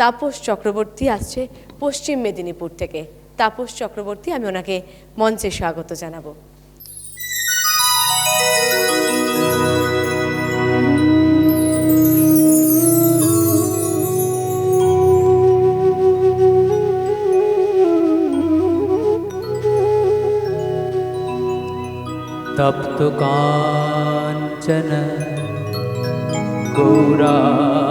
তাপস চক্রবর্তী আসছে পশ্চিম মেদিনীপুর থেকে তাপস চক্রবর্তী আমি ওনাকে মঞ্চে স্বাগত জানাবো तप्त काञ्चन गौराङ्गिनी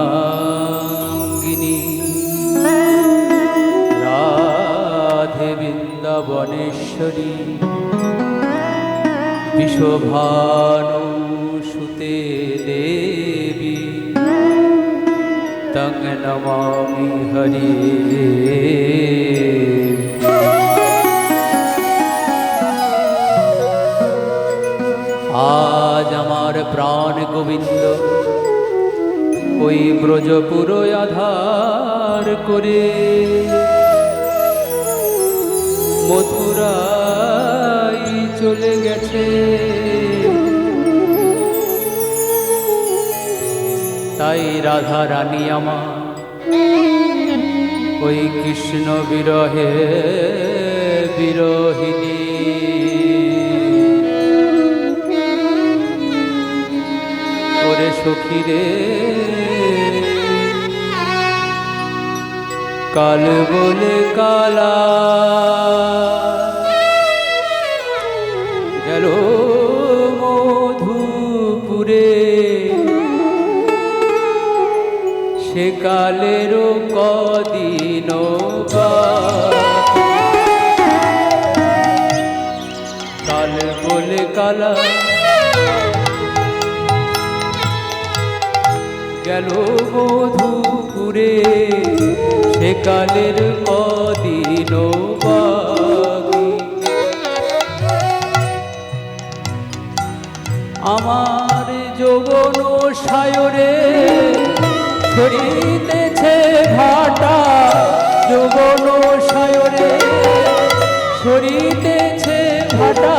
বৃন্দাবনেশ্বরী বিশোভানুসুতে দেবী। তং নমামি হরি। আজ আমার প্রাণ গোবিন্দ ওই ব্রজপুর আধার করে মথুরাই চলে গেছে। তাই রাধা রানী আমার ওই কৃষ্ণ বিরহে বিরোহিনী ওরে সখী রে কাল বলে কালা। গেল মধুপুরে। সে কালেরও কদিন কাল বলে কালা। গেল মধুপুরে। সে কালের কদিন আমার যৌবন সায়রে সরিতেছে ভাটা। যৌবন সায়রে সরিতেছে ভাটা।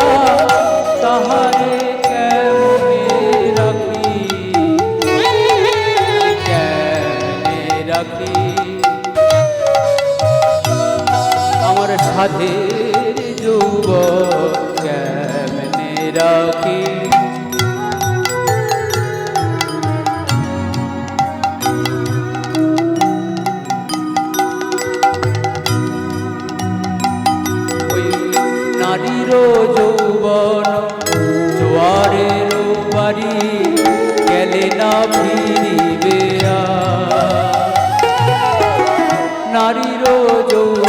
তাহারে রাখি? রাখি? সাধের যুব কেমনে রাখি? নারীর যৌবন জোয়ারের বাড়ি গেলে না ফিরিবে নারীর যৌবন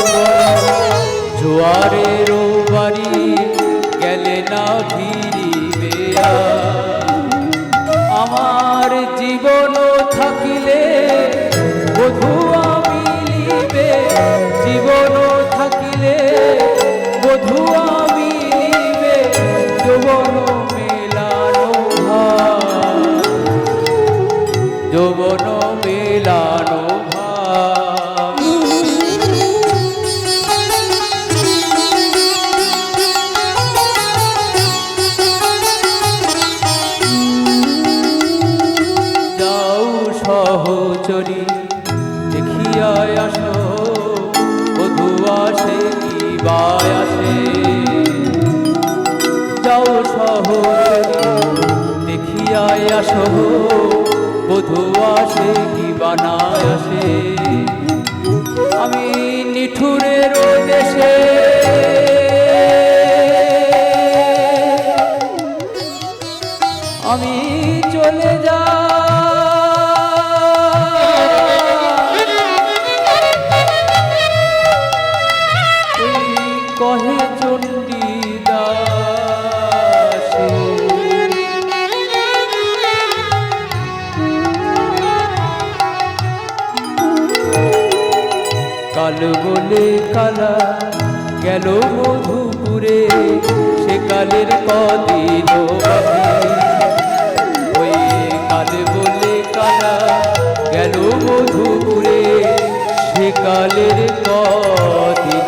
জোয়ারের বাড়ি গেলে না ফিরিবে আর। দেখিয়া আসো বধু আসে কিবায় আসে। যাও আসে কি বানায় আসে। আমি নিঠুরের দেশে কাল বলে কালা গেল মধুপুরে, সে কালের কদিন ওই কাল বলে কালা গেল মধুপুরে, সে কালের কদিন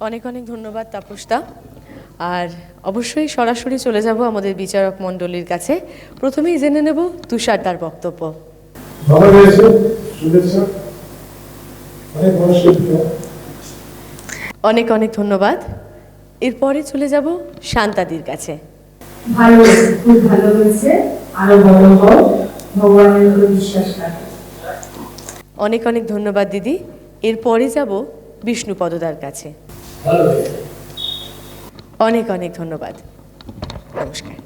অনেক অনেক ধন্যবাদ তাপসদা। আর অবশ্যই সরাসরি চলে যাব আমাদের বিচারক মণ্ডলীর কাছে। প্রথমেই জেনে নেব তুষার তার বক্তব্য। ভালো হয়েছে? শুভেচ্ছা। অনেক অনেক অনেক ধন্যবাদ। এরপরে চলে যাব শান্তাদির কাছে। ভালো খুব ভালো হয়েছে। আরও বড় হও। ভগবানের উপরে বিশ্বাস রাখো। অনেক অনেক ধন্যবাদ দিদি। এরপরে যাব বিষ্ণুপদদার কাছে। অনেক অনেক ধন্যবাদ। নমস্কার।